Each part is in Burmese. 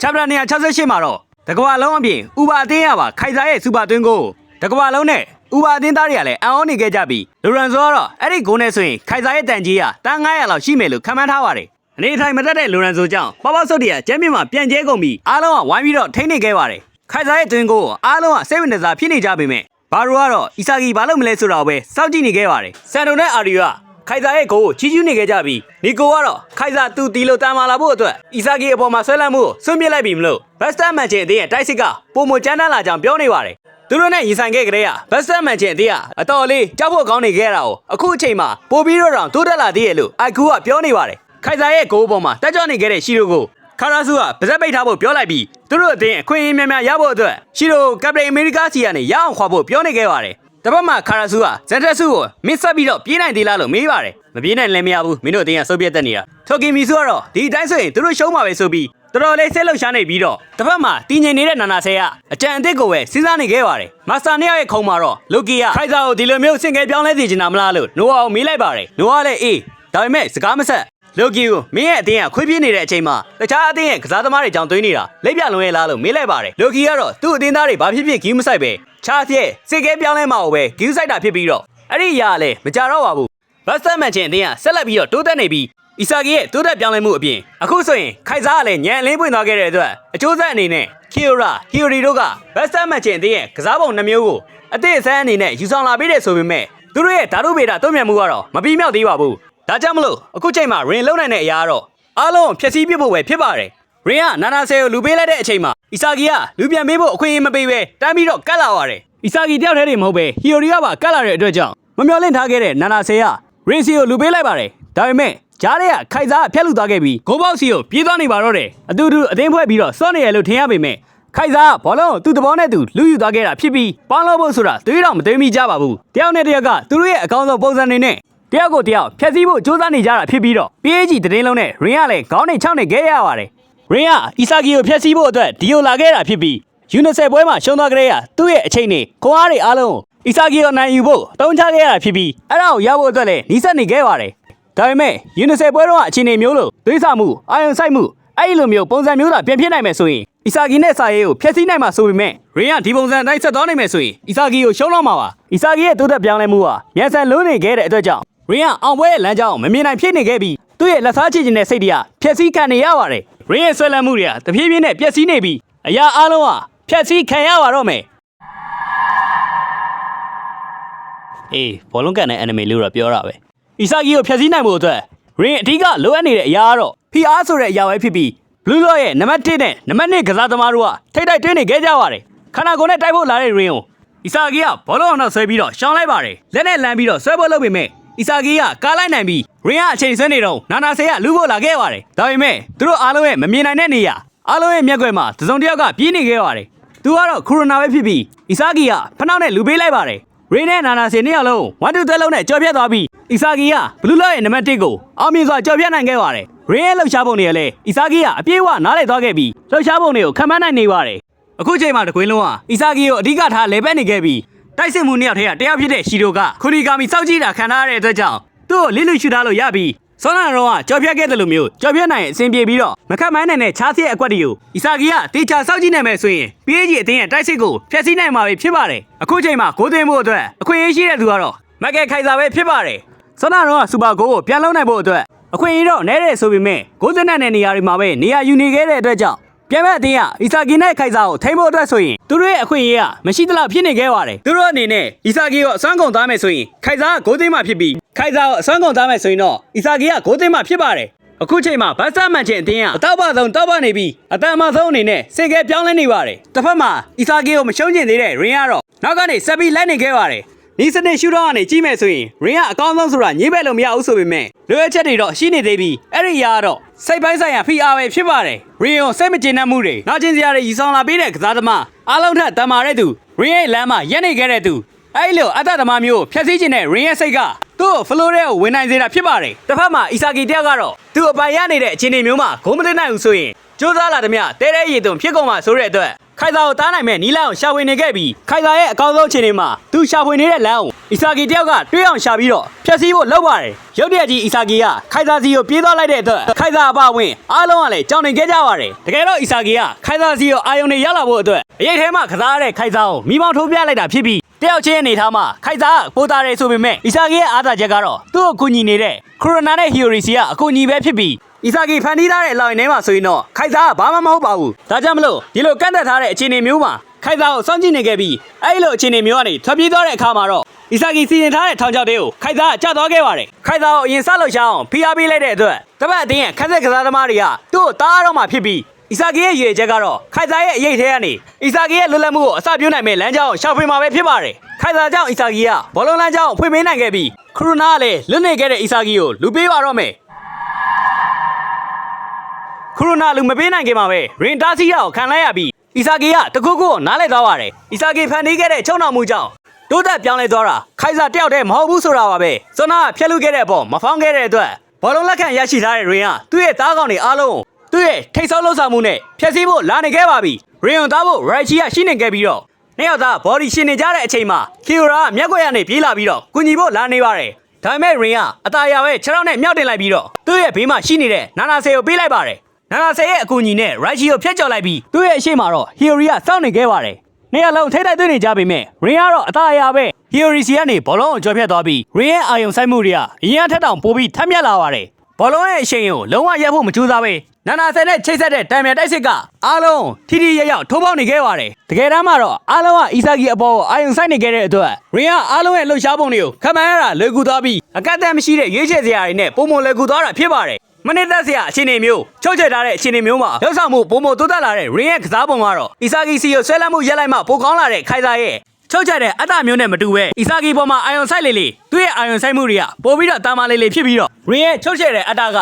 ချပ်ပတာ168မှာတော့တကဘာလုံးအပြင်ဥပါအသင်းရပါခိုင်စာရဲ့စူပါသွင်းကိုတကဘာလုံးနဲ့ဥပါအသင်းသားတွေကလည်းအံ့ဩနေခဲ့ကြပြီးလိုရန်ဆိုကတော့အဲ့ဒီဂိုးနဲ့ဆိုရင်ခိုင်စာရဲ့တန်ကြီးကတန်း900လောက်ရှိမယ်လို့ခန့်မှန်းထားပါတယ်အနေထိုင်မတက်တဲ့လိုရန်ဆိုကြောင့်ပေါပေါဆုတ်တရကျမ်းမြင့်မှာပြန်ကျဲကုန်ပြီးအားလုံးကဝိုင်းပြီးတော့ထိန်းနေခဲ့ပါတယ်ခိုင်စာရဲ့သွင်းကိုအားလုံးကစိတ်ဝင်စားဖြစ်နေကြပေမဲ့ဘာရိုကတော့အီဆာဂီဘာလို့မလဲဆိုတော့ပဲစောင့်ကြည့်နေခဲ့ပါတယ်ဆန်တိုနဲ့အာရီက ခိုင်စာရဲ့ကိုကိုချီးကျူးနေခဲ့ကြပြီးနီကိုကတော့ခိုင်စာသူတီလို့တန်မာလာဖို့အတွက်အီဆာဂီအပေါ်မှာဆွဲလန်းမှုကိုဆွန့်ပစ်လိုက်ပြီမလို့ဘက်စတာမန်ချင်အသင်းရဲ့တိုက်စစ်ကပုံမကျန်းတန်းလာကြောင်းပြောနေပါတယ်သူတို့နဲ့ရင်ဆိုင်ခဲ့ကြတဲ့ကဘက်စတာမန်ချင်အသင်းကအတော်လေးကြောက်ဖို့ကောင်းနေခဲ့တာကိုအခုအချိန်မှာပိုပြီးတော့တောင်တိုးတက်လာသေးရဲ့လို့အိုက်ကူကပြောနေပါတယ်ခိုင်စာရဲ့ကိုအပေါ်မှာတက်ကြွနေခဲ့တဲ့ရှီရိုကိုခါရာဆူကပါဇက်ပိတ်ထားဖို့ပြောလိုက်ပြီးသူတို့အသင်းအခွင့်အရေးများများရဖို့အတွက်ရှီရိုကပတိန်အမေရိကစီကနေရအောင်ခွာဖို့ပြောနေခဲ့ပါတယ် တပတ်မှာခါရာဆူကဇန်တက်ဆူကိုမစ်ဆက်ပြီးတော့ပြေးနိုင်သေးလားလို့မေးပါတယ်မပြေးနိုင်လည်းမရဘူးမင်းတို့အတင်းကစုပ်ပြတ်တက်နေတာထိုကီမီဆူကတော့ဒီအတိုင်းဆိုရင်သူတို့ရှုံးမှာပဲဆိုပြီးတော်တော်လေးဆက်လှုပ်ရှားနေပြီးတော့တပတ်မှာတည်ငြိမ်နေတဲ့နာနာဆဲကအကြံအစ်စ်ကိုပဲစဉ်းစားနေခဲ့ပါတယ်မာစတာနှစ်ယောက်ရဲ့ခုံမှာတော့လူကီကခိုင်ဇာကိုဒီလိုမျိုးဆင်ကဲပြောင်းလဲစီချင်တာမလားလို့နိုအာကိုမေးလိုက်ပါတယ်နိုအာလည်းအေးဒါပေမဲ့စကားမဆက် လူကီကိုမင်းရဲ့အတင်းကခွေးပြေးနေတဲ့အချိန်မှာတခြားအတင်းရဲ့ကစားသမားတွေကြောင့်သွင်းနေတာလက်ပြလုံးရဲ့လားလို့မေးလိုက်ပါတယ်လူကီကတော့သူ့အတင်းသားတွေဘာဖြစ်ဖြစ်ဂီးမဆိုင်ပဲချားတဲ့စိတ်ကဲပြောင်းလဲမှာကိုပဲဂီးဆိုင်တာဖြစ်ပြီးတော့အဲ့ဒီအရာကလည်းမကြတော့ပါဘူးဘတ်စတာမန်ချင်အတင်းကဆက်လက်ပြီးတော့တိုးတက်နေပြီးအီဆာဂီရဲ့တိုးတက်ပြောင်းလဲမှုအပြင်အခုဆိုရင်ခိုင်စားကလည်းညံအလင်းပွင့်သွားခဲ့တဲ့အတွက်အကျိုးဆက်အနေနဲ့ကီယိုရာဟီယိုရီတို့ကဘတ်စတာမန်ချင်အတင်းရဲ့ကစားပုံနှမျိုးကိုအသစ်အဆန်းအနေနဲ့ယူဆောင်လာပေးတယ်ဆိုပေမဲ့သူတို့ရဲ့ဓာတုဗေဒတုံ့ပြန်မှုကတော့မပြီးမြောက်သေးပါဘူး ဒါကြောင့်မလို့အခုချိန်မှာရင်လုံနိုင်တဲ့အရာကတော့အားလုံးဖြည့်ဆည်းပြဖို့ပဲဖြစ်ပါတယ်ရင်းကနာနာဆယ်ကိုလူပေးလိုက်တဲ့အချိန်မှာအီဆာဂီကလူပြန်ပေးဖို့အခွင့်အရေးမပေးဘဲတန်းပြီးတော့ကတ်လာပါတယ်။အီဆာဂီတယောက်တည်းတည်းမဟုတ်ပဲဟီယိုရီကပါကတ်လာတဲ့အတွက်ကြောင့်မမျှော်လင့်ထားခဲ့တဲ့နာနာဆယ်ကရင်စီကိုလူပေးလိုက်ပါတယ်။ဒါပေမဲ့ဂျားတဲ့ကခိုက်စားဖျက်လူသွားခဲ့ပြီးဂိုးပေါက်စီကိုပြေးသွားနေပါတော့တယ်။အတူတူအသိဖွဲ့ပြီးတော့စောနေရလို့ထင်ရပေမဲ့ခိုက်စားကဘောလုံးကိုသူ့တဘောနဲ့သူလူယူသွားခဲ့တာဖြစ်ပြီးပေါင်းလို့ဖို့ဆိုတာတွေးတော့မတွေးမိကြပါဘူး။တယောက်နဲ့တယောက်ကသူတို့ရဲ့အကောင်းဆုံးပုံစံတွေနဲ့ တယောက်ကိုတယောက်ဖျက်ဆီးဖို့စူးစမ်းနေကြတာဖြစ်ပြီးတော့ PAG တည်င်းလုံးနဲ့ရင်းကလည်းခေါင်းနဲ့ချောင်းနဲ့ခဲ့ရပါတယ်။ရင်းကအီဆာဂီကိုဖျက်ဆီးဖို့အတွက်ဒီယိုလာခဲ့တာဖြစ်ပြီးယူနီဆက်ပွဲမှာရှုံးသွားကြတဲ့ကသူ့ရဲ့အချိန်နဲ့ခွန်အားတွေအားလုံးကိုအီဆာဂီကိုနိုင်ယူဖို့တုံးချခဲ့ရတာဖြစ်ပြီးအဲ့ဒါကိုရဖို့အတွက်လည်းနီးစပ်နေခဲ့ပါတယ်ဒါပေမဲ့ယူနီဆက်ပွဲတော့အချိန်နေမျိုးလို့သွေးဆမှုအာယုံဆိုင်မှုအဲ့ဒီလိုမျိုးပုံစံမျိုးသာပြန်ဖြစ်နိုင်မယ်ဆိုရင်အီဆာဂီနဲ့စာရေးကိုဖျက်ဆီးနိုင်မှာဆိုပေမဲ့ရင်းကဒီပုံစံအတိုင်းဆက်သွားနိုင်မယ်ဆိုရင်အီဆာဂီကိုရှုံးတော့မှာပါအီဆာဂီရဲ့တိုးတက်ပြောင်းလဲမှုဟာမြန်ဆန်လုံးနေခဲ့တဲ့အတွက်ကြောင့် ရင်းကအောင်ပွဲရဲ့လမ်းကြောင်းကိုမမြင်နိုင်ဖြစ်နေခဲ့ပြီးသူ့ရဲ့လက်စားချခြင်းတဲ့စိတ်တွေကဖျက်ဆီးခံနေရပါတယ်ရင်းရဲ့ဆွဲလန်းမှုတွေကတဖြည်းဖြည်းနဲ့ပျက်စီးနေပြီးအရာအလုံးဟာဖျက်ဆီးခံရပါတော့မယ်အေးဘောလုံးကန်တဲ့ anime လို့တော့ပြောတာပဲအီဆာဂီကိုဖျက်ဆီးနိုင်ဖို့အတွက်ရင်းအဓိကလိုအပ်နေတဲ့အရာကတော့ PR ဆိုတဲ့အရာပဲဖြစ်ပြီး Blue Lock ရဲ့နံပါတ်1နဲ့နံပါတ်2ကစားသမားတို့ကထိတ်တိုက်တွင်းနေခဲ့ကြပါတယ်ခန္ဓာကိုယ်နဲ့တိုက်ဖို့လာတဲ့ရင်းကိုအီဆာဂီကဘောလုံးအောင်နောက်ဆွဲပြီးတော့ရှောင်းလိုက်ပါတယ်လက်နဲ့လမ်းပြီးတော့ဆွဲဖို့လုပ်ပေမဲ့ အီဆာဂီကကားလိုက်နိုင်ပြီးရင်းကအချိန်ဆွဲနေတော့နာနာဆေကလူဖို့လာခဲ့ပါတယ်ဒါပေမဲ့သူတို့အားလုံးရဲ့မမြင်နိုင်တဲ့နေရာအားလုံးရဲ့မျက်ကွယ်မှာတစုံတစ်ယောက်ကပြေးနေခဲ့ပါတယ်သူကတော့ခူရနာပဲဖြစ်ပြီးအီဆာဂီကဖနှောက်နဲ့လူပေးလိုက်ပါတယ်ရင်းနဲ့နာနာဆေနှစ်ယောက်လုံး1 2 3လုံးနဲ့ကြော်ပြတ်သွားပြီးအီဆာဂီကဘလူးလော့ရဲ့နံပါတ်1ကိုအောင်မြင်စွာကြော်ပြတ်နိုင်ခဲ့ပါတယ်ရင်းရဲ့လှုပ်ရှားပုံတွေကလည်းအီဆာဂီကအပြေးအဝနားလည်သွားခဲ့ပြီးလှုပ်ရှားပုံတွေကိုခံမှန်းနိုင်နေပါတယ်အခုချိန်မှာတကွင်းလုံးဟာအီဆာဂီကိုအဓိကထားလဲပတ်နေခဲ့ပြီး တိုက်စစ်မှုနှစ်ယောက်ထဲကတယောက်ဖြစ်တဲ့ရှီတိုကခူရီဂါမီစောက်ကြည့်တာခံထားရတဲ့အတွက်ကြောင့်သူ့ကိုလိလူရှူထားလို့ရပြီးဆောနာရောကကြော်ဖြတ်ခဲ့တယ်လို့မျိုးကြော်ဖြတ်နိုင်ရင်အဆင်ပြေပြီးတော့မခတ်မိုင်းနိုင်တဲ့ချားစီရဲ့အကွက်တွေကိုအီဆာဂီကတေချာစောက်ကြည့်နိုင်မယ်ဆိုရင် PAG အတင်းရဲ့တိုက်စစ်ကိုဖျက်ဆီးနိုင်မှာပဲဖြစ်ပါတယ်အခုချိန်မှာဂိုးသွင်းဖို့အတွက်အခွင့်အရေးရှိတဲ့သူကတော့မက်ကယ်ခိုင်စာပဲဖြစ်ပါတယ်ဆောနာရောကစူပါဂိုးကိုပြန်လုံးနိုင်ဖို့အတွက်အခွင့်အရေးတော့နဲတယ်ဆိုပေမဲ့ဂိုးသွင်းနိုင်တဲ့နေရာတွေမှာပဲနေရာယူနေခဲ့တဲ့အတွက်ကြောင့် ပြန်မဲ့အတင်းကအီဆာဂီနဲ့ခိုင်စာကိုထိမ့်ဖို့အတွက်ဆိုရင်သူတို့ရဲ့အခွင့်အရေးကမရှိသလောက်ဖြစ်နေခဲ့ပါတယ်သူတို့အနေနဲ့အီဆာဂီကိုအစွမ်းကုန်သားမယ်ဆိုရင်ခိုင်စာကဂိုးသိမ်းမှဖြစ်ပြီးခိုင်စာကိုအစွမ်းကုန်သားမယ်ဆိုရင်တော့အီဆာဂီကဂိုးသိမ်းမှဖြစ်ပါတယ်အခုချိန်မှာဘတ်စတာမန်ချင်အတင်းကအတောက်ပဆုံးတောက်ပနေပြီးအတန်မဆုံးအနေနဲ့စေကဲပြောင်းလဲနေပါတယ်တစ်ဖက်မှာအီဆာဂီကိုမရှုံးကျင်သေးတဲ့ရင်ကတော့နောက်ကနေဆက်ပြီးလိုက်နေခဲ့ပါတယ် ဒီစနစ်ရှူတော့ကနေကြီးမဲ့ဆိုရင်ရင်ကအကောင်းဆုံးဆိုတာညှိဘက်လို့မရဘူးဆိုပေမဲ့လိုအပ်ချက်တွေတော့ရှိနေသေးပြီးအဲ့ဒီအရာကတော့စိတ်ပိုင်းဆိုင်ရာဖိအားပဲဖြစ်ပါတယ်ရင်ကိုစိတ်မကျေနပ်မှုတွေနာကျင်စရာတွေယူဆောင်လာပေးတဲ့ကစားသမားအားလုံးထက်တမာတဲ့သူရင်ရဲ့လမ်းမှာရက်နေခဲ့တဲ့သူအဲ့လိုအတ္တသမားမျိုးကိုဖျက်ဆီးခြင်းနဲ့ရင်ရဲ့စိတ်ကသူ့ကိုဖလိုရဲကိုဝင်နိုင်စေတာဖြစ်ပါတယ်တစ်ဖက်မှာအီဆာဂီတယောက်ကတော့သူ့အပိုင်ရနေတဲ့အခြေအနေမျိုးမှာဂုံးမတင်နိုင်ဘူးဆိုရင်စူးစမ်းလာသမျှတဲတဲရည်သွန်ဖြစ်ကုန်မှာဆိုတဲ့အတွက် ခိုင်စာကိုတားနိုင်မဲ့နီးလန်းကိုရှာဖွေနေခဲ့ပြီးခိုင်စာရဲ့အကောင်းဆုံးအခြေအနေမှာသူရှာဖွေနေတဲ့လမ်းကိုအီဆာဂီတယောက်ကတွေးအောင်ရှာပြီးတော့ဖျက်ဆီးဖို့လုပ်ပါတယ်ရုတ်တရက်ကြီးအီဆာဂီကခိုင်စာစီကိုပြေးသွားလိုက်တဲ့အတွက်ခိုင်စာအပအဝင်အားလုံးကလည်းကြောင်နေခဲ့ကြပါတယ်တကယ်တော့အီဆာဂီကခိုင်စာစီကိုအာယုံနေရောက်လာဖို့အတွက်အရေးထဲမှာကစားရတဲ့ခိုင်စာကိုမိမောင်းထိုးပြလိုက်တာဖြစ်ပြီးတယောက်ချင်းအနေထားမှာခိုင်စာကပိုတာတယ်ဆိုပေမဲ့အီဆာဂီရဲ့အားသာချက်ကတော့သူ့ကိုကူညီနေတဲ့ခရိုနာနဲ့ဟီယိုရီစီကအကူအညီပဲဖြစ်ပြီး အီဆာဂီဖန်တီးထားတဲ့လောင်ရင်ထဲမှာဆိုရင်တော့ခိုက်စားကဘာမှမဟုတ်ပါဘူးဒါကြောင့်မလို့ဒီလိုကန့်သက်ထားတဲ့အခြေအနေမျိုးမှာခိုက်စားကိုစောင့်ကြည့်နေခဲ့ပြီးအဲ့ဒီလိုအခြေအနေမျိုးကနေထွက်ပြေးသွားတဲ့အခါမှာတော့အီဆာဂီစီရင်ထားတဲ့ထောင်ချောက်တွေကိုခိုက်စားကကြာသွားခဲ့ပါတယ်ခိုက်စားကိုအရင်ဆလို့ရှောင်းဖိအားပေးလိုက်တဲ့အတွက်တပတ်အတင်းရဲ့ခက်ဆက်ကစားသမားတွေကသူ့ကိုတားရတော့မှဖြစ်ပြီးအီဆာဂီရဲ့ရည်ရွယ်ချက်ကတော့ခိုက်စားရဲ့အရေးထဲကနေအီဆာဂီရဲ့လွတ်လပ်မှုကိုအစပြုနိုင်မဲ့လမ်းကြောင်းကိုရှောင်ဖွေမှာပဲဖြစ်ပါတယ်ခိုက်စားကြောင့်အီဆာဂီကဘောလုံးလမ်းကြောင်းကိုဖွင့်ပေးနိုင်ခဲ့ပြီးခရိုနာကလည်းလွတ်နေခဲ့တဲ့အီဆာဂီကိုလူပေးပါတော့မယ် ခရိုနာလူမပေးနိုင်ခင်မှာပဲရင်တာစီယာကိုခံလိုက်ရပြီးအီဆာဂီကတခုခုကိုနားလည်သွားပါတယ်အီဆာဂီဖန်တီးခဲ့တဲ့ချုံနောက်မှုကြောင့်တိုးတက်ပြောင်းလဲသွားတာခိုင်စာတယောက်တည်းမဟုတ်ဘူးဆိုတာပါပဲစွမ်းနာကဖျက်လူခဲ့တဲ့အပေါ်မဖောင်းခဲ့တဲ့အတွက်ဘောလုံးလက်ခံရရှိထားတဲ့ရင်ကသူ့ရဲ့သားကောင်တွေအားလုံးကိုသူ့ရဲ့ထိတ်ဆောက်လှုပ်ဆောင်မှုနဲ့ဖျက်ဆီးဖို့လာနေခဲ့ပါပြီရင်ုံသားဖို့ရိုက်ချီကရှိနေခဲ့ပြီးတော့နှစ်ယောက်သားဘော်ဒီရှင်နေကြတဲ့အချိန်မှာခီယိုရာကမျက်ကွက်ရနေပြေးလာပြီးတော့ကုညီဖို့လာနေပါတယ်ဒါပေမဲ့ရင်ကအตาရပဲခြေထောက်နဲ့မြောက်တင်လိုက်ပြီးတော့သူ့ရဲ့ဘေးမှာရှိနေတဲ့နာနာဆေကိုပေးလိုက်ပါတယ် နာနာဆေရဲ့အကူအညီနဲ့ရိုက်ချီကိုဖျက်ချော်လိုက်ပြီးသူ့ရဲ့အရှိမတော့ဟီယိုရီကစောင့်နေခဲ့ပါတယ်။နေရာလုံးထိတိုက်သွင်းနေကြပေမဲ့ရင်ကတော့အသားအရာပဲဟီယိုရီစီကနေဘောလုံးကိုကျော်ဖြတ်သွားပြီးရင်ရဲ့အာယုံဆိုင်မှုတွေကအရင်အထက်တောင်ပိုပြီးထက်မြက်လာပါတယ်။ဘောလုံးရဲ့အရှိန်ကိုလုံးဝရပ်ဖို့မကြိုးစားပဲနာနာဆေနဲ့ချိတ်ဆက်တဲ့တံမြန်တိုက်စစ်ကအားလုံးထိထိရရောက်ထိုးပေါက်နေခဲ့ပါတယ်။တကယ်တမ်းမှာတော့အားလုံးကအီဆာဂီအပေါ်ကိုအာယုံဆိုင်နေခဲ့တဲ့အတွက်ရင်ကအားလုံးရဲ့လှုပ်ရှားပုံတွေကိုခမှန်းရတာလွယ်ကူသွားပြီးအကန့်အသတ်မရှိတဲ့ရွေးချယ်စရာတွေနဲ့ပုံမလွယ်ကူသွားတာဖြစ်ပါတယ်။ မနစ်သက်စရာအခြေအနေမျိုးချုပ်ချယ်ထားတဲ့အခြေအနေမျိုးမှာရောက်ဆောင်မှုပုံမတိုးတက်လာတဲ့ Ring ရဲ့ကစားပုံကတော့အီဆာဂီစီကိုဆွဲလန်းမှုရက်လိုက်မှပိုကောင်းလာတဲ့ခိုင်စာရဲ့ချုပ်ချယ်တဲ့အတ္တမျိုးနဲ့မတူပဲအီဆာဂီပေါ်မှာအာယုံဆိုင်လေလေသူ့ရဲ့အာယုံဆိုင်မှုတွေကပိုပြီးတော့တာမာလေလေဖြစ်ပြီးတော့ Ring ရဲ့ချုပ်ချယ်တဲ့အတ္တက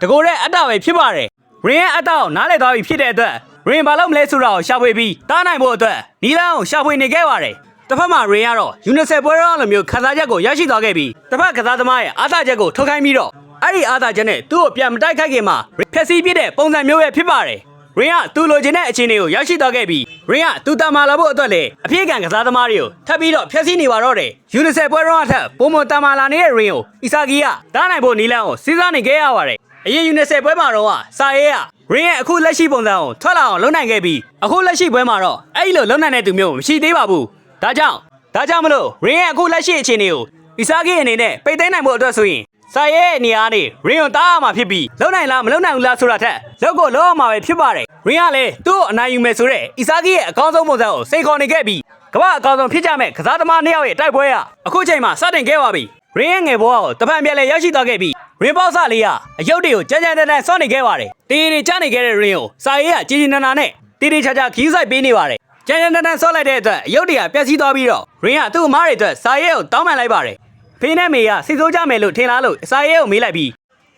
တကိုယ်တဲ့အတ္တပဲဖြစ်ပါတယ် Ring ရဲ့အတ္တကိုနားလည်သွားပြီဖြစ်တဲ့အတွက် Ring ဘာလို့မလဲဆိုတာကိုရှာဖွေပြီးတားနိုင်ဖို့အတွက်နီလန်းကိုရှာဖွေနေခဲ့ပါတယ်တစ်ဖက်မှာ Ring ကတော့ UNICEF ပွဲတော်လိုမျိုးခန်းစားချက်ကိုရရှိသွားခဲ့ပြီးတစ်ဖက်ကစားသမားရဲ့အားသာချက်ကိုထုတ်ခိုင်းပြီးတော့ အဲ့ဒီအားသာချက်နဲ့သူ့ကိုပြန်မတိုက်ခိုက်ခင်မှာဖျက်ဆီးပြစ်တဲ့ပုံစံမျိုးပဲဖြစ်ပါတယ်။ရင်ကသူ့လိုချင်တဲ့အခြေအနေကိုရရှိသွားခဲ့ပြီးရင်ကသူတမာလာဖို့အတွက်လေအပြည့်ကံကစားသမားတွေကိုထပ်ပြီးတော့ဖျက်ဆီးနေပါတော့တယ်။ယူနီဆက်ပွဲတော်အထက်ပုံမတမာလာနေတဲ့ရင်ကိုအီဆာဂီကတားနိုင်ဖို့နီလန်းကိုစဉ်းစားနေခဲ့ရပါတယ်။အရင်ယူနီဆက်ပွဲမှာတော့ကစာရဲကရင်ရဲ့အခုလက်ရှိပုံစံကိုထွက်လာအောင်လုပ်နိုင်ခဲ့ပြီးအခုလက်ရှိပွဲမှာတော့အဲ့ဒီလိုလုပ်နိုင်တဲ့သူမျိုးမရှိသေးပါဘူး။ဒါကြောင့်ဒါကြောင့်မလို့ရင်ရဲ့အခုလက်ရှိအခြေအနေကိုအီဆာဂီအနေနဲ့ပိတ်သိမ်းနိုင်ဖို့အတွက်ဆိုရင် စာရဲ့နေရာနေရင်ကိုတားရမှာဖြစ်ပြီးလုံနိုင်လားမလုံနိုင်ဘူးလားဆိုတာထက်လောက်ကိုလောက်ရမှာပဲဖြစ်ပါတယ်ရင်ကလည်းသူ့ကိုအနိုင်ယူမယ်ဆိုတော့အီဆာဂီရဲ့အကောင်းဆုံးပုံစံကိုစိတ်ခေါ်နေခဲ့ပြီးကမ္ဘာအကောင်းဆုံးဖြစ်ကြမဲ့ကစားသမားနှစ်ယောက်ရဲ့တိုက်ပွဲကအခုချိန်မှာစတင်ခဲ့ပါပြီရင်ရဲ့ငယ်ဘဝကိုတပံပြန်လဲရောက်ရှိသွားခဲ့ပြီးရင်ပေါက်စလေးကအယုတ်တွေကိုကြမ်းကြမ်းတမ်းတမ်းစောင့်နေခဲ့ပါတယ်တေးတွေချနေခဲ့တဲ့ရင်ကိုစာရေးကကြည်ကြည်နန်းနာနဲ့တေးတေးချာချာခီးဆိုင်ပေးနေပါတယ်ကြမ်းကြမ်းတမ်းတမ်းစော့လိုက်တဲ့အတွက်အယုတ်တွေကပျက်စီးသွားပြီးတော့ရင်ကသူ့အမားတွေအတွက်စာရေးကိုတောင်းပန်လိုက်ပါတယ် ဖေးနဲ့မေကစိတ်ဆိုးကြမယ်လို့ထင်လားလို့စာရဲကိုမေးလိုက်ပြီး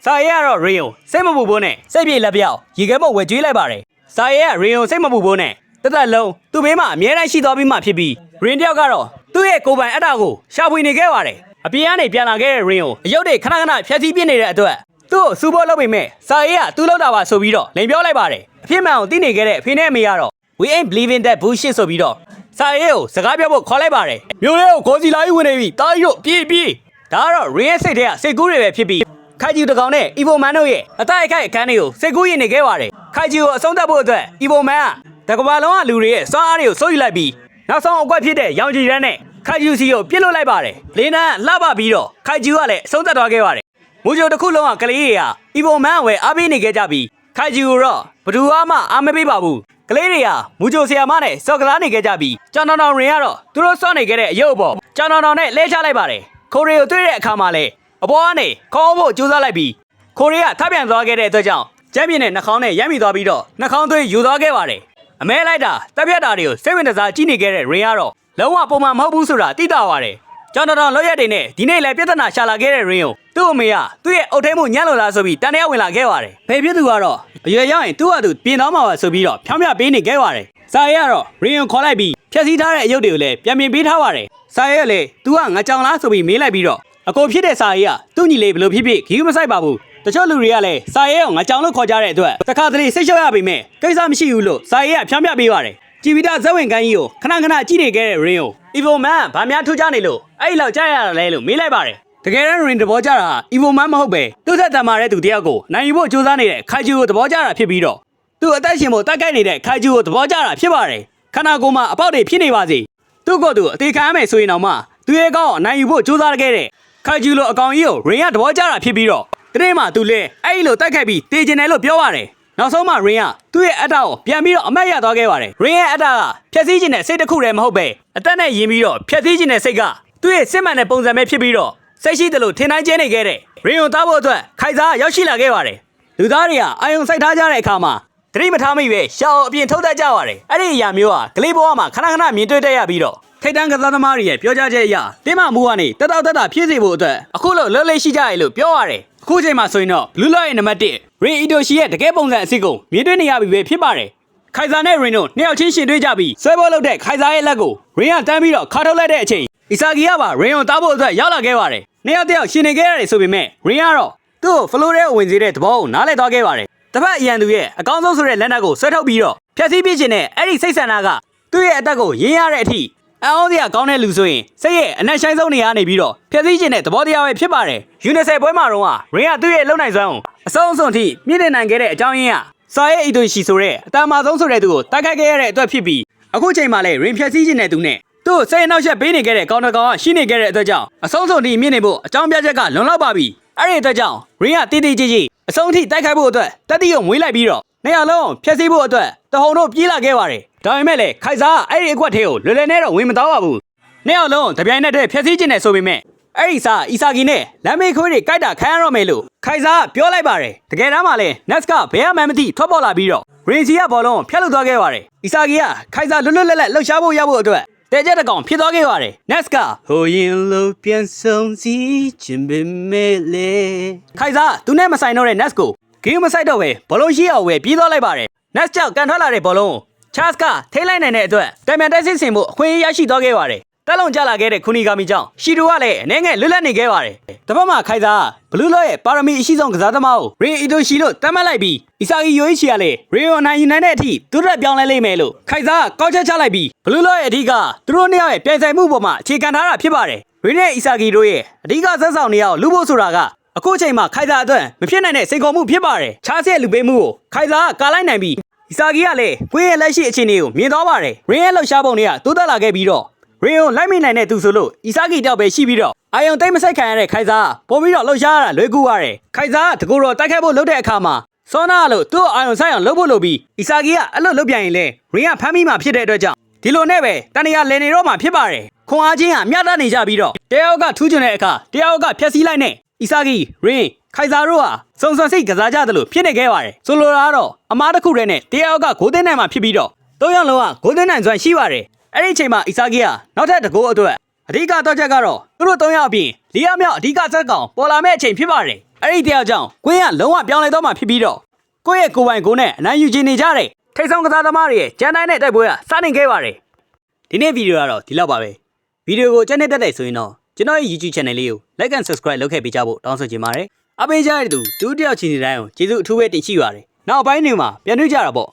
စာရဲကတော့ရင်ကိုစိတ်မပူဖို့နဲ့စိတ်ပြေလက်ပြောက်ရေခဲမုတ်ဝယ်ကျွေးလိုက်ပါတယ်စာရဲကရင်ကိုစိတ်မပူဖို့နဲ့တသက်လုံးသူ့ဘေးမှာအမြဲတမ်းရှိသွားပြီးမှဖြစ်ပြီးရင်တယောက်ကတော့သူ့ရဲ့ကိုယ်ပိုင်အတ္တကိုရှာဖွေနေခဲ့ပါတယ်အပြင်ကနေပြန်လာခဲ့တဲ့ရင်ကိုအယုတ်တွေခဏခဏဖြတ်စည်းပြနေတဲ့အတွက်သူ့ကိုစူဖို့လုပ်ပေမဲ့စာရဲကသူ့လောက်တာပါဆိုပြီးတော့လိန်ပြောလိုက်ပါတယ်အဖြစ်မှန်ကိုသိနေခဲ့တဲ့အဖေနဲ့အမေကတော့ we ain't believing that bullshit ဆိုပြီးတော့ စာရဲကိုစကားပြောဖို့ခေါ်လိုက်ပါတယ်မျိုးလေးကိုခေါ်စီလာပြီးဝင်နေပြီတားကြီးတို့ပြေးပြေးဒါကတော့ Ring ရဲ့စိတ်ထဲကစိတ်ကူးတွေပဲဖြစ်ပြီးခိုင်ဂျူတကောင်နဲ့ Evo Man တို့ရဲ့အတိုက်အခိုက်အခန်းတွေကိုစိတ်ကူးရင်နေခဲ့ပါတယ်ခိုင်ဂျူကိုအဆုံးသတ်ဖို့အတွက် Evo Man ကတကဘာလုံးကလူတွေရဲ့စွမ်းအားတွေကိုစိုးယူလိုက်ပြီးနောက်ဆုံးအကွက်ဖြစ်တဲ့ရောင်ကြီးရန်နဲ့ခိုင်ဂျူစီကိုပြစ်လွတ်လိုက်ပါတယ်လင်းနန်းလှပပြီးတော့ခိုင်ဂျူကလည်းအဆုံးသတ်သွားခဲ့ပါတယ်မူဂျိုတစ်ခုလုံးကကလေးတွေက Evo Man ဝယ်အားပေးနေခဲ့ကြပြီး ခိုင်ဂျူကိုတော့ဘယ်သူမှအားမပေးပါဘူးကလေးတွေကမူဂျိုဆီယာမနဲ့စော်ကစားနေခဲ့ကြပြီးကျောင်းတော်တော်ရင်ကတော့သူတို့စော့နေခဲ့တဲ့အယုတ်ပေါ်ကျောင်းတော်တော်နဲ့လဲချလိုက်ပါတယ်ခိုရီကိုတွေ့တဲ့အခါမှာလည်းအပေါ်ကနေခေါင်းဖို့ကြိုးစားလိုက်ပြီးခိုရီကထပ်ပြန်သွားခဲ့တဲ့အတွက်ကြောင့်ကျမ်းပြင်းတဲ့နှာခေါင်းနဲ့ရိုက်မိသွားပြီးတော့နှာခေါင်းသွေးယူသွားခဲ့ပါတယ်အမဲလိုက်တာတပ်ဖြတ်တာတွေကိုစိတ်ဝင်စားကြည့်နေခဲ့တဲ့ရင်ကတော့လုံးဝပုံမှန်မဟုတ်ဘူးဆိုတာသိတာပါတယ် ကျောင်းတော်တော်လောက်ရက်တွေနဲ့ဒီနေ့လည်းပြဿနာရှာလာခဲ့တဲ့ရင်ကိုသူ့အမေကသူ့ရဲ့အုတ်ထဲမှုညံ့လို့လားဆိုပြီးတန်တရားဝင်လာခဲ့ပါတယ်ဖေဖြစ်သူကတော့အရွယ်ရောက်ရင်သူ့ဟာသူပြင်တော့မှာပါဆိုပြီးတော့ဖြောင်းပြပေးနေခဲ့ပါတယ်စာရဲကတော့ရင်ကိုခေါ်လိုက်ပြီးဖြက်စီးထားတဲ့အယုတ်တွေကိုလည်းပြန်ပြင်ပေးထားပါတယ်စာရဲကလည်း तू ကငါကြောင်လား ဆိုပြီးမေးလိုက်ပြီးတော့အကိုဖြစ်တဲ့စာရဲကသူ့ညီလေးဘယ်လိုဖြစ်ဖြစ်ခီးမဆိုင်ပါဘူးတချို့လူတွေကလည်းစာရဲကိုငါကြောင်လို့ခေါ်ကြတဲ့အတွက်တခါတလေစိတ်လျှော့ရပေမဲ့ကိစ္စမရှိဘူးလို့စာရဲကဖြောင်းပြပေးပါတယ်ကြည်ဗီတာဇက်ဝင်ကန်းကြီးကိုခဏခဏကြည့်နေခဲ့တဲ့ Rin ကို Evo Man ဗာများထူးကြနေလို့ အဲ့ဒီလောက်ကြားရတာလဲလို့မေးလိုက်ပါတယ်တကယ်တမ်း Rin သဘောကျတာ Evo Man မဟုတ်ပဲသူ့သက်တမ်းမာတဲ့သူတယောက်ကိုနိုင်ယူဖို့ကြိုးစားနေတဲ့ Kaiju ကိုသဘောကျတာဖြစ်ပြီးတော့သူ့အသက်ရှင်ဖို့တက်ကြိုက်နေတဲ့ Kaiju ကိုသဘောကျတာဖြစ်ပါတယ်ခန္ဓာကိုယ်မှာအပေါက်တွေဖြစ်နေပါစေသူ့ကိုယ်သူအသေးခံရမယ်ဆိုရင်တော့မှသူရဲ့ကောင်းနိုင်ယူဖို့ကြိုးစားခဲ့တဲ့ Kaiju လိုအကောင်ကြီးကို Rin ကသဘောကျတာဖြစ်ပြီးတော့တနေ့မှသူလဲအဲ့ဒီလိုတက်ခတ်ပြီးတေးကျင်တယ်လို့ပြောပါတယ်နောက်ဆုံးမှ Rin ကသူ့ရဲ့အတ္တကိုပြန်ပြီးတော့အမတ်ရသွားခဲ့ပါတယ် Rin ရဲ့အတ္တကဖြည့်ဆည်းခြင်းနဲ့စိတ်တစ်ခုတည်းမဟုတ်ပဲအသက်နဲ့ယဉ်ပြီးတော့ဖြည့်ဆည်းခြင်းနဲ့စိတ်က သူ့ရဲ့စစ်မှန်တဲ့ပုံစံပဲဖြစ်ပြီးတော့စိတ်ရှိတယ်လို့ထင်တိုင်းကျဲနေခဲ့တဲ့ Rin ကိုသားဖို့အတွက်ခိုင်စားကရောက်ရှိလာခဲ့ပါတယ်လူသားတွေကအာယုံစိုက်ထားကြတဲ့အခါမှာတတိမထားမိပဲရှောင်းအပြင်ထုတ်တတ်ကြပါတယ်အဲ့ဒီအရာမျိုးကကလေးဘဝမှာခဏခဏမြင်တွေ့တတ်ရပြီးတော့ထိတ်တန်းကစားသမားတွေရဲ့ပြောကြားချက်အရတင်းမမှုကနေတက်တောက်တက်တာဖြစ်စေဖို့အတွက်အခုလိုလွတ်လေးရှိကြရလို့ပြောရတယ်အခုချိန်မှာဆိုရင်တော့ Blue Lock ရဲ့နံပါတ်1 Rin Itoshi ရဲ့တကယ်ပုံစံအစ်စ်ကိုမြင်တွေ့နေရပြီပဲဖြစ်ပါတယ် ခိုင်စာနဲ့ Rin တို့နှစ်ယောက်ချင်းရှင်တွေ့ကြပြီးဆွဲဘောလုပ်တဲ့ခိုင်စာရဲ့လက်ကို Rin ကတန်းပြီးတော့ခါထုတ်လိုက်တဲ့အချိန်အီဆာဂီကပါ Rin ကိုတားဖို့အတွက်ရောက်လာခဲ့ပါတယ်နှစ်ယောက်တယောက်ရှင်နေခဲ့ရတယ်ဆိုပေမဲ့ Rin ကတော့သူ့ကို flow ထဲဝင်စေတဲ့သဘောကိုနားလည်သွားခဲ့ပါတယ်တပတ်အရန်သူရဲ့အကောင်းဆုံးဆိုတဲ့လက်နက်ကိုဆွဲထုတ်ပြီးတော့ဖြတ်စည်းပြစ်ခြင်းနဲ့အဲ့ဒီစိတ်ဆန္ဒကသူ့ရဲ့အသက်ကိုရင်းရတဲ့အထိအအောင်စရာကောင်းတဲ့လူဆိုရင်စိတ်ရဲ့အနက်ဆိုင်ဆုံးနေရာနေပြီးတော့ဖြည့်ဆည်းခြင်းနဲ့သဘောတရားပဲဖြစ်ပါတယ်ယူနီဆက်ပွဲမှာတော့ရင်းကသူ့ရဲ့လုံနိုင်စွမ်းကိုအဆုံးအစွန်ထိမြင့်တင်နိုင်ခဲ့တဲ့အကြောင်းရင်းက စာရဲ့အီတိုရှိဆိုတဲ့အတမာဆုံးဆိုတဲ့သူကိုတိုက်ခိုက်ခဲ့ရတဲ့အတွက်ဖြစ်ပြီးအခုချိန်မှာလည်းရင်ဖြည့်ဆည်းခြင်းနဲ့သူနဲ့သူ့စိတ်အနှောက်အယှက်ပေးနေခဲ့တဲ့ကောင်းတကောင်ကရှိနေခဲ့တဲ့အတွက်ကြောင့်အဆုံးအစွန်ထိမြင့်နေဖို့အကြောင်းပြချက်ကလွန်လောက်ပါပြီအဲ့ဒီအတွက်ကြောင့်ရင်းကတိတိကျကျအဆုံးထိတိုက်ခိုက်ဖို့အတွက်တတိကိုမွေးလိုက်ပြီးတော့နေရာလုံးဖြည့်ဆည်းဖို့အတွက်တဟုန်တို့ပြေးလာခဲ့ပါတယ်ဒါပေမဲ့လည်းခိုင်စာကအဲ့ဒီအကွက်ထဲကိုလွယ်လွယ်နဲ့တော့ဝင်မသွားပါဘူးနှစ်ယောက်လုံးတပြိုင်နက်တည်းဖျက်ဆီးခြင်းနဲ့ဆိုပေမဲ့ အဲ့ဒီစာအီဆာဂီနဲ့လမ်းမေးခွေးတွေကြိုက်တာခံရတော့မယ်လို့ခိုင်စာကပြောလိုက်ပါတယ်တကယ်တမ်းမှာလဲနက်စ်ကဘယ်မှမသိထွက်ပေါ်လာပြီးတော့ရင်စီကဘောလုံးကိုဖျက်လုပ်သွားခဲ့ပါတယ်အီဆာဂီကခိုင်စာလွတ်လွတ်လပ်လပ်လှုပ်ရှားဖို့ရဖို့အတွက်တဲကြက်တစ်ကောင်ဖြစ်သွားခဲ့ပါတယ်နက်စ်ကဟိုရင်လို့ပြန်ဆုံးစီခြင်းပဲမဲလေခိုင်စာသူနဲ့မဆိုင်တော့တဲ့နက်စ်ကိုဂိမ်းမဆိုင်တော့ပဲဘောလုံးရှိအောင်ပဲပြေးသွားလိုက်ပါတယ်နက်စ်ကြောင့်ကန်ထွက်လာတဲ့ဘောလုံးကိုချားစ်ကထိလိုက်နိုင်တဲ့အတွက်တံမြန်တိုက်စစ်ဆင်မှုအခွင့်အရေးရရှိသွားခဲ့ပါတယ်။ တက်လုံကျလာခဲ့တဲ့ခုနီဂါမီကြောင့်ရှီတိုကလည်းအနေငယ်လွတ်လပ်နေခဲ့ပါတယ်။တစ်ဖက်မှာခိုင်စာဘလူးလော့ရဲ့ပါရမီအရှိဆုံးကစားသမားကိုရေအီတိုရှီလို့တတ်မှတ်လိုက်ပြီးအီဆာဂီယိုအိချီကလည်းရေယိုနိုင်ယူနိုင်တဲ့အထိသူတို့ပြောင်းလဲလိမ့်မယ်လို့ခိုင်စာကကောက်ချက်ချလိုက်ပြီးဘလူးလော့ရဲ့အဓိကသူတို့နှစ်ယောက်ရဲ့ပြိုင်ဆိုင်မှုပေါ်မှာအခြေခံထားတာဖြစ်ပါတယ်။ရေနဲ့အီဆာဂီတို့ရဲ့အဓိကဆက်ဆောင်နေရအောင်လူဖို့ဆိုတာကအခုချိန်မှာခိုင်စာအတွက်မဖြစ်နိုင်တဲ့စိန်ခေါ်မှုဖြစ်ပါတယ်။ချားဆက်လူပေးမှုကိုခိုင်စာကကာလိုက်နိုင်ပြီးအီဆာဂီကလည်းကွင်းရဲ့လက်ရှိအခြေအနေကိုမြင်သွားပါတယ်။ရင်းရဲ့လှုပ်ရှားပုံတွေကတိုးတက်လာခဲ့ပြီးတော့ ရင်းကိုလိုက်မိနိုင်တဲ့သူဆိုလို့အီဆာဂီတောက်ပဲရှိပြီးတော့အာယုံတိတ်မဆိုင်ခံရတဲ့ခိုင်စာကပို့ပြီးတော့လှုပ်ရှားရတာလွယ်ကူရတယ်။ခိုင်စာကတကူတော့တိုက်ခိုက်ဖို့လုပ်တဲ့အခါမှာစောနာကလို့သူ့ကိုအာယုံဆိုင်အောင်လုပ်ဖို့လုပ်ပြီးအီဆာဂီကအလုပ်လုပ်ပြန်ရင်လေရင်းကဖမ်းမိမှဖြစ်တဲ့အတွက်ကြောင့်ဒီလိုနဲ့ပဲတန်တရာလည်နေတော့မှဖြစ်ပါတယ်။ခွန်အားချင်းကမျှတနေကြပြီးတော့တယောက်ကထူးချွန်တဲ့အခါတယောက်ကဖျက်ဆီးလိုက်နဲ့အီဆာဂီရင်းခိုင်စာတို့ဟာစုံစုံစိတ်ကစားကြတယ်လို့ဖြစ်နေခဲ့ပါတယ်ဆိုလိုတာကတော့အမားတစ်ခုတည်းနဲ့တယောက်ကဂိုးသိန်းနိုင်မှာဖြစ်ပြီးတော့သုံးယောက်လုံးကဂိုးသိန်းနိုင်စွမ်းရှိပါတယ် အဲ့ဒီအချိန်မှာအီဆာဂီကနောက်ထပ်တကိုးအတွက်အဓိကတော့ချက်ကတော့သူတို့သုံးယောက်အပြင်လေးယောက်မြောက်အဓိကဇက်ကောင်ပေါ်လာမဲ့အချိန်ဖြစ်ပါတယ်အဲ့ဒီတယောက်ကြောင့်ကွင်းကလုံးဝပြောင်းလဲတော့မှဖြစ်ပြီးတော့ကိုယ့်ရဲ့ကိုယ်ပိုင်ကိုယ်နဲ့အနိုင်ယူခြင်းနေကြတဲ့ထိတ်ဆုံးကစားသမားတွေရဲ့ကြမ်းတိုင်းတဲ့တိုက်ပွဲကစတင်ခဲ့ပါတယ်ဒီနေ့ဗီဒီယိုကတော့ဒီလောက်ပါပဲဗီဒီယိုကိုကြည့်နေတတ်တဲ့ဆိုရင်တော့ကျွန်တော်ရဲ့ YouTube channel လေးကို like and subscribe လုပ်ခဲ့ပေးကြဖို့တောင်းဆိုချင်ပါတယ်အပေးကြတဲ့သူဒုတိယချင်းစီတိုင်းကိုကျေးဇူးအထူးပဲတင်ရှိပါတယ်နောက်အပိုင်းတွေမှာပြန်တွေ့ကြတာပေါ့